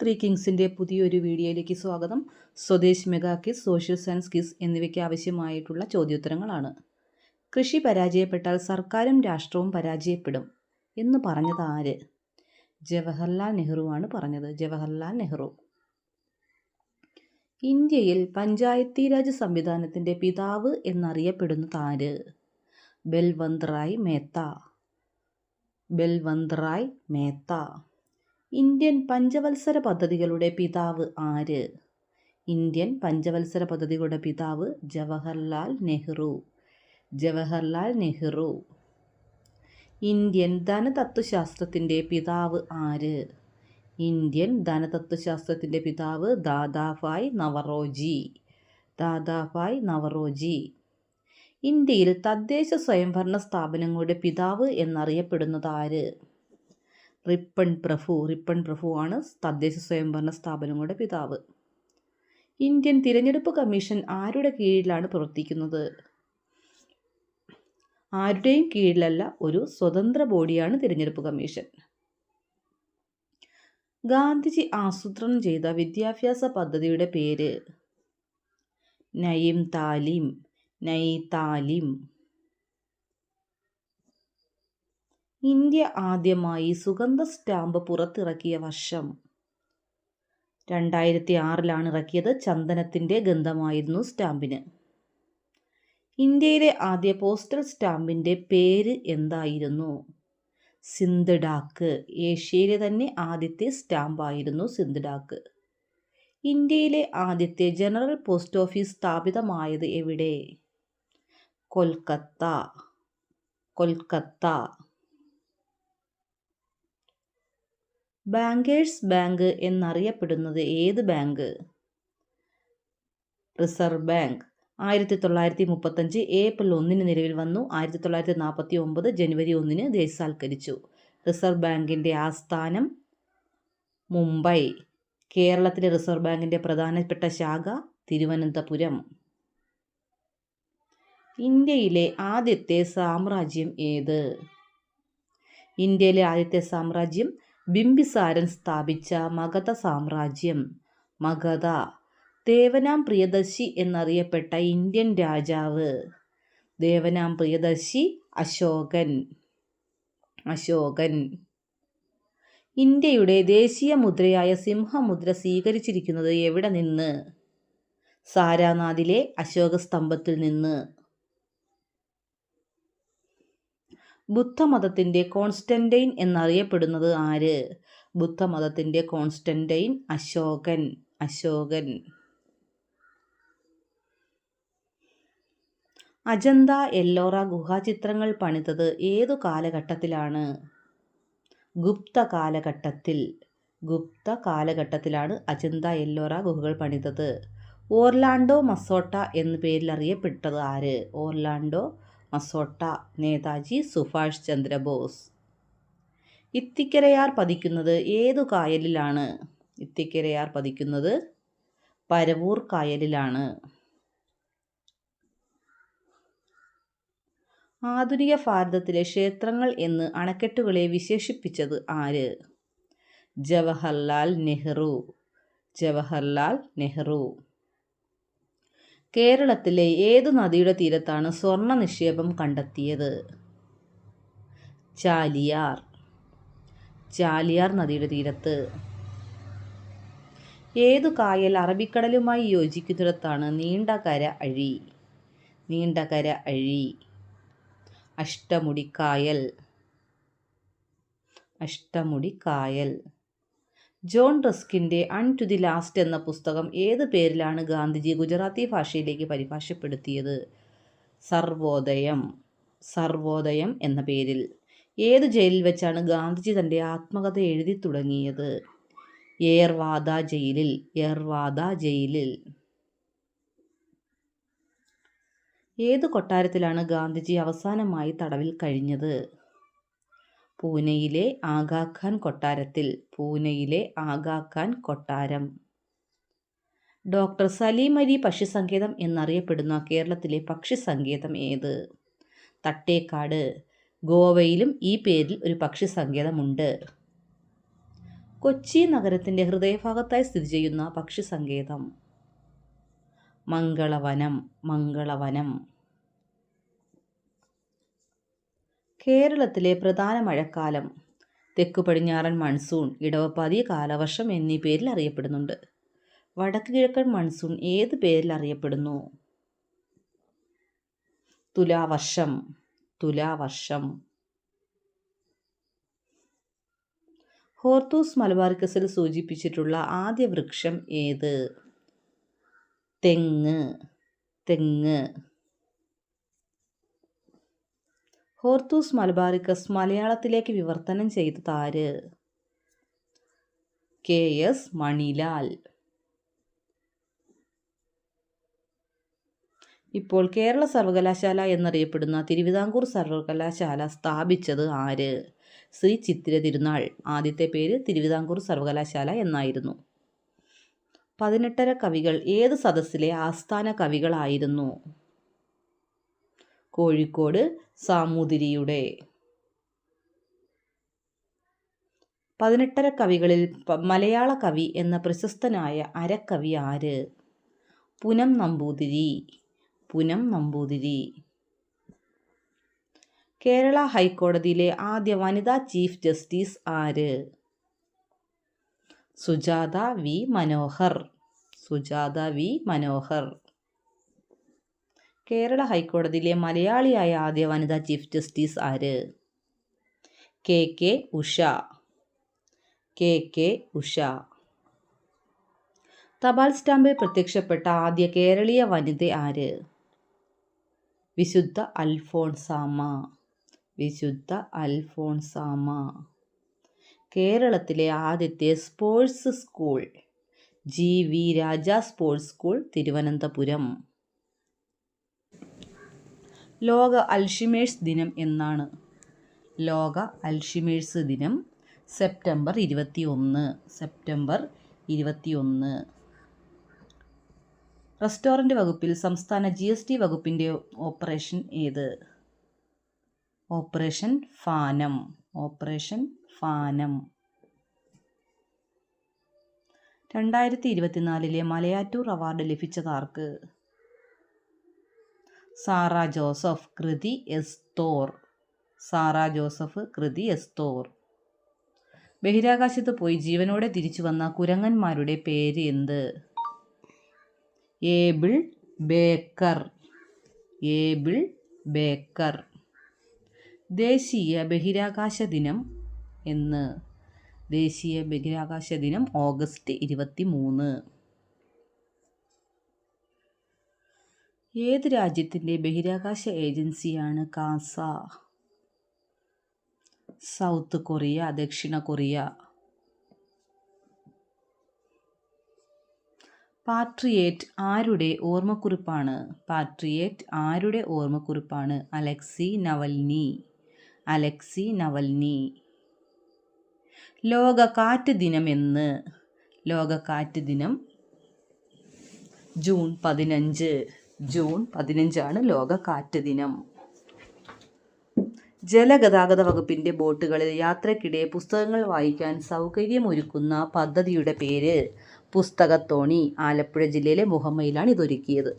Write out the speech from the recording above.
Three കിങ്സിന്റെ പുതിയൊരു വീഡിയോയിലേക്ക് സ്വാഗതം. Swadesh mega quiz social science quiz എന്നിവയ്ക്ക് ആവശ്യമായിട്ടുള്ള ചോദ്യോത്തരങ്ങളാണ്. കൃഷി പരാജയപ്പെട്ടാൽ സർക്കാരും രാഷ്ട്രവും പരാജയപ്പെടും എന്ന് പറഞ്ഞത് ആര്? ജവഹർലാൽ നെഹ്റുവാണ് പറഞ്ഞത്. ജവഹർലാൽ നെഹ്റു. ഇന്ത്യയിൽ പഞ്ചായത്തി രാജ് സംവിധാനത്തിന്റെ പിതാവ് എന്നറിയപ്പെടുന്നത് ആര്? ബൽവന്ത് റായ് മേത്ത. ബൽവന്ത് റായ് മേത്ത. ഇന്ത്യൻ പഞ്ചവത്സര പദ്ധതികളുടെ പിതാവ് ആര്? ഇന്ത്യൻ പഞ്ചവത്സര പദ്ധതികളുടെ പിതാവ് ജവഹർലാൽ നെഹ്റു. ജവഹർലാൽ നെഹ്റു. ഇന്ത്യൻ ധനതത്വശാസ്ത്രത്തിന്റെ പിതാവ് ആര്? ഇന്ത്യൻ ധനതത്വശാസ്ത്രത്തിന്റെ പിതാവ് ദാദാഭായ് നവറോജി. ദാദാഭായ് നവറോജി. ഇന്ത്യയിൽ തദ്ദേശ സ്വയംഭരണ സ്ഥാപനങ്ങളുടെ പിതാവ് എന്നറിയപ്പെടുന്നത് ആര്? റിപ്പൺ പ്രഭു റിപ്പൺ പ്രഭു ആണ് തദ്ദേശ സ്വയംഭരണ സ്ഥാപനങ്ങളുടെ പിതാവ്. ഇന്ത്യൻ തിരഞ്ഞെടുപ്പ് കമ്മീഷൻ ആരുടെ കീഴിലാണ് പ്രവർത്തിക്കുന്നത്? ആരുടെയും കീഴിലല്ല ഒരു സ്വതന്ത്ര ബോഡിയാണ് തിരഞ്ഞെടുപ്പ് കമ്മീഷൻ. ഗാന്ധിജി ആസൂത്രണം ചെയ്ത വിദ്യാഭ്യാസ പദ്ധതിയുടെ പേര് നയിം താലിം നൈ താലിം. ഇന്ത്യ ആദ്യമായി സുഗന്ധ സ്റ്റാമ്പ് പുറത്തിറക്കിയ വർഷം. രണ്ടായിരത്തി ആറിലാണ് ഇറക്കിയത് ചന്ദനത്തിന്റെ ഗന്ധമായിരുന്നു സ്റ്റാമ്പിന്. ഇന്ത്യയിലെ ആദ്യ പോസ്റ്റൽ സ്റ്റാമ്പിന്റെ പേര് എന്തായിരുന്നു? സിന്ധ് ഡാക്ക് ഏഷ്യയിലെ തന്നെ ആദ്യത്തെ സ്റ്റാമ്പായിരുന്നു സിന്ധ് ഡാക്ക് ഇന്ത്യയിലെ ആദ്യത്തെ ജനറൽ പോസ്റ്റ് ഓഫീസ് സ്ഥാപിതമായത് എവിടെ? കൊൽക്കത്ത. കൊൽക്കത്ത. ബാങ്കേഴ്സ് ബാങ്ക് എന്നറിയപ്പെടുന്നത് ഏത് ബാങ്ക്? Reserve bank. ആയിരത്തി തൊള്ളായിരത്തി മുപ്പത്തഞ്ച് ഏപ്രിൽ ഒന്നിന് നിലവിൽ വന്നു. ആയിരത്തി തൊള്ളായിരത്തി നാൽപ്പത്തി ഒമ്പത് ജനുവരി ഒന്നിന് ദേശസാൽക്കരിച്ചു റിസർവ് ബാങ്കിന്റെ ആസ്ഥാനം മുംബൈ. കേരളത്തിലെ റിസർവ് ബാങ്കിന്റെ പ്രധാനപ്പെട്ട ശാഖ തിരുവനന്തപുരം. ഇന്ത്യയിലെ ആദ്യത്തെ സാമ്രാജ്യം ഏത്? ഇന്ത്യയിലെ ആദ്യത്തെ സാമ്രാജ്യം ബിംബിസാരൻ സ്ഥാപിച്ച മഗധ സാമ്രാജ്യം. മഗധ ദേവനാം പ്രിയദർശി എന്നറിയപ്പെട്ട ഇന്ത്യൻ രാജാവ്. ദേവനാം പ്രിയദർശി അശോകൻ. അശോകൻ. ഇന്ത്യയുടെ ദേശീയ മുദ്രയായ സിംഹമുദ്ര സ്വീകരിച്ചിരിക്കുന്നത് എവിടെ നിന്ന്? സാരാനാഥിലെ അശോക സ്തംഭത്തിൽ നിന്ന്. ബുദ്ധമതത്തിന്റെ കോൺസ്റ്റന്റൈൻ എന്നറിയപ്പെടുന്നത് ആര്? ബുദ്ധമതത്തിന്റെ കോൺസ്റ്റന്റൈൻ അശോകൻ. അശോകൻ. അജന്ത എല്ലോറ ഗുഹാചിത്രങ്ങൾ പണിതത് ഏതു കാലഘട്ടത്തിലാണ്? ഗുപ്ത കാലഘട്ടത്തിൽ. ഗുപ്ത കാലഘട്ടത്തിലാണ് അജന്ത എല്ലോറ ഗുഹകൾ പണിതത്. ഓർലാൻഡോ മസോട്ട എന്ന പേരിൽ അറിയപ്പെട്ടത് ആര്? Orlando Mazzotta Netaji Subhash Chandrabose. ഇത്തിക്കരയാർ പതിക്കുന്നത് ഏതു കായലിലാണ്? ഇത്തിക്കരയാർ പതിക്കുന്നത് പരവൂർ കായലിലാണ്. ആധുനിക ഭാരതത്തിലെ ക്ഷേത്രങ്ങൾ എന്ന് അണക്കെട്ടുകളെ വിശേഷിപ്പിച്ചത് ആര്? ജവഹർലാൽ നെഹ്റു. ജവഹർലാൽ നെഹ്റു. കേരളത്തിലെ ഏതു നദിയുടെ തീരത്താണ് സ്വർണ നിക്ഷേപം കണ്ടെത്തിയത്? ചാലിയാർ. ചാലിയാർ നദിയുടെ തീരത്ത്. ഏതു കായൽ അറബിക്കടലുമായി യോജിക്കുന്നിടത്താണ് നീണ്ടകര അഴി? നീണ്ടകര അഴി. അഷ്ടമുടിക്കായൽ അഷ്ടമുടിക്കായൽ ജോൺ റസ്കിന്റെ അൺ ടു ദി ലാസ്റ്റ് എന്ന പുസ്തകം ഏത് പേരിലാണ് ഗാന്ധിജി ഗുജറാത്തി ഭാഷയിലേക്ക് പരിഭാഷപ്പെടുത്തിയത്? സർവോദയം. സർവോദയം എന്ന പേരിൽ. ഏത് ജയിലിൽ വെച്ചാണ് ഗാന്ധിജി തന്റെ ആത്മകഥ എഴുതി തുടങ്ങിയത്? ഏർവാദ ജയിലിൽ. ഏർവാദ ജയിലിൽ. ഏത് കൊട്ടാരത്തിലാണ് ഗാന്ധിജി അവസാനമായി തടവിൽ കഴിഞ്ഞത്? പൂനെയിലെ ആഗാഖാൻ കൊട്ടാരത്തിൽ പൂനെയിലെ ആഗാഖാൻ കൊട്ടാരം. ഡോക്ടർ സലീം അലി പക്ഷിസങ്കേതം എന്നറിയപ്പെടുന്ന കേരളത്തിലെ പക്ഷി പക്ഷിസങ്കേതം ഏത്? തട്ടേക്കാട്. ഗോവയിലും ഈ പേരിൽ ഒരു പക്ഷി പക്ഷിസങ്കേതമുണ്ട്. കൊച്ചി നഗരത്തിന്റെ ഹൃദയഭാഗത്തായി സ്ഥിതി ചെയ്യുന്ന പക്ഷി സങ്കേതം മംഗളവനം മംഗളവനം. കേരളത്തിലെ പ്രധാന മഴക്കാലം. തെക്കു പടിഞ്ഞാറൻ മൺസൂൺ ഇടവപ്പാതി കാലവർഷം എന്നീ പേരിൽ അറിയപ്പെടുന്നുണ്ട്. വടക്ക് കിഴക്കൻ മൺസൂൺ ഏത് പേരിൽ അറിയപ്പെടുന്നു? തുലാവർഷം തുലാവർഷം. ഹോർത്തൂസ് മലബാർക്കസിൽ സൂചിപ്പിച്ചിട്ടുള്ള ആദ്യ വൃക്ഷം ഏത്? തെങ്ങ് തെങ്ങ്. ഹോർത്തൂസ് മലബാറിക്കസ് മലയാളത്തിലേക്ക് വിവർത്തനം ചെയ്തത് താര് കെ എസ് മണിലാൽ. ഇപ്പോൾ കേരള സർവകലാശാല എന്നറിയപ്പെടുന്ന തിരുവിതാംകൂർ സർവകലാശാല സ്ഥാപിച്ചത് ആര്? ശ്രീ ചിത്തിര തിരുനാൾ. ആദ്യത്തെ പേര് തിരുവിതാംകൂർ സർവകലാശാല എന്നായിരുന്നു. പതിനെട്ടര കവികൾ. ഏത് സദസ്സിലെ ആസ്ഥാന കവികളായിരുന്നു? കോഴിക്കോട് സാമൂതിരിയുടെ. പതിനെട്ടര കവികളിൽ മലയാള കവി എന്ന പ്രശസ്തനായ അരക്കവി ആര്? പുനം നമ്പൂതിരി. പുനം നമ്പൂതിരി. കേരള ഹൈക്കോടതിയിലെ ആദ്യ വനിതാ ചീഫ് ജസ്റ്റിസ് ആര്? സുജാത വി മനോഹർ. സുജാത വി മനോഹർ. കേരള ഹൈക്കോടതിയിലെ മലയാളിയായ ആദ്യ വനിതാ ചീഫ് ജസ്റ്റിസ് ആര്? K K Usha. K K Usha. തപാൽ സ്റ്റാമ്പിൽ പ്രത്യക്ഷപ്പെട്ട ആദ്യ കേരളീയ വനിത ആര്? വിശുദ്ധ അൽഫോൺസാമ വിശുദ്ധ അൽഫോൺസാമ കേരളത്തിലെ ആദ്യത്തെ sports school. G V Raja sports school Thiruvananthapuram. ലോക അൽഷിമേഴ്സ് ദിനം എന്നാണ്. ലോക അൽഷിമേഴ്സ് ദിനം സെപ്റ്റംബർ ഇരുപത്തി ഒന്ന് സെപ്റ്റംബർ ഇരുപത്തി ഒന്ന് റെസ്റ്റോറന്റ് വകുപ്പിൽ സംസ്ഥാന ജി എസ് ടി വകുപ്പിന്റെ ഓപ്പറേഷൻ ഏത്? ഓപ്പറേഷൻ ഫാനം. ഓപ്പറേഷൻ ഫാനം. രണ്ടായിരത്തി ഇരുപത്തിനാലിലെ മലയാറ്റൂർ അവാർഡ് ലഭിച്ചതാർക്ക് സാറ ജോസഫ് കൃതി എസ് തോർ സാറ ജോസഫ് കൃതി എസ് തോർ ബഹിരാകാശത്ത് പോയി ജീവനോടെ തിരിച്ചു വന്ന കുരങ്ങന്മാരുടെ പേര് എന്ത്? Able Baker. Able Baker. ദേശീയ ബഹിരാകാശ ദിനം എന്ന്. ദേശീയ ബഹിരാകാശ ദിനം ഓഗസ്റ്റ് ഇരുപത്തി മൂന്ന് ഏത് രാജ്യത്തിന്റെ ബഹിരാകാശ ഏജൻസിയാണ് കാസ? സൗത്ത് കൊറിയ ദക്ഷിണ കൊറിയ. പാട്രിയേറ്റ് ആരുടെ ഓർമ്മക്കുറിപ്പാണ്? പാട്രിയേറ്റ് ആരുടെ ഓർമ്മക്കുറിപ്പാണ്? Alexei Navalny. Alexei Navalny. ലോക കാറ്റ് ദിനം എന്ന്. ലോക കാറ്റ് ദിനം ജൂൺ പതിനഞ്ച്. ജൂൺ പതിനഞ്ചാണ് ലോക കാറ്റ് ദിനം ജലഗതാഗത വകുപ്പിന്റെ ബോട്ടുകളിൽ യാത്രക്കിടെ പുസ്തകങ്ങൾ വായിക്കാൻ സൗകര്യമൊരുക്കുന്ന പദ്ധതിയുടെ പേര് പുസ്തകത്തോണി. ആലപ്പുഴ ജില്ലയിലെ മുഹമ്മയിലാണ് ഇതൊരുക്കിയത്.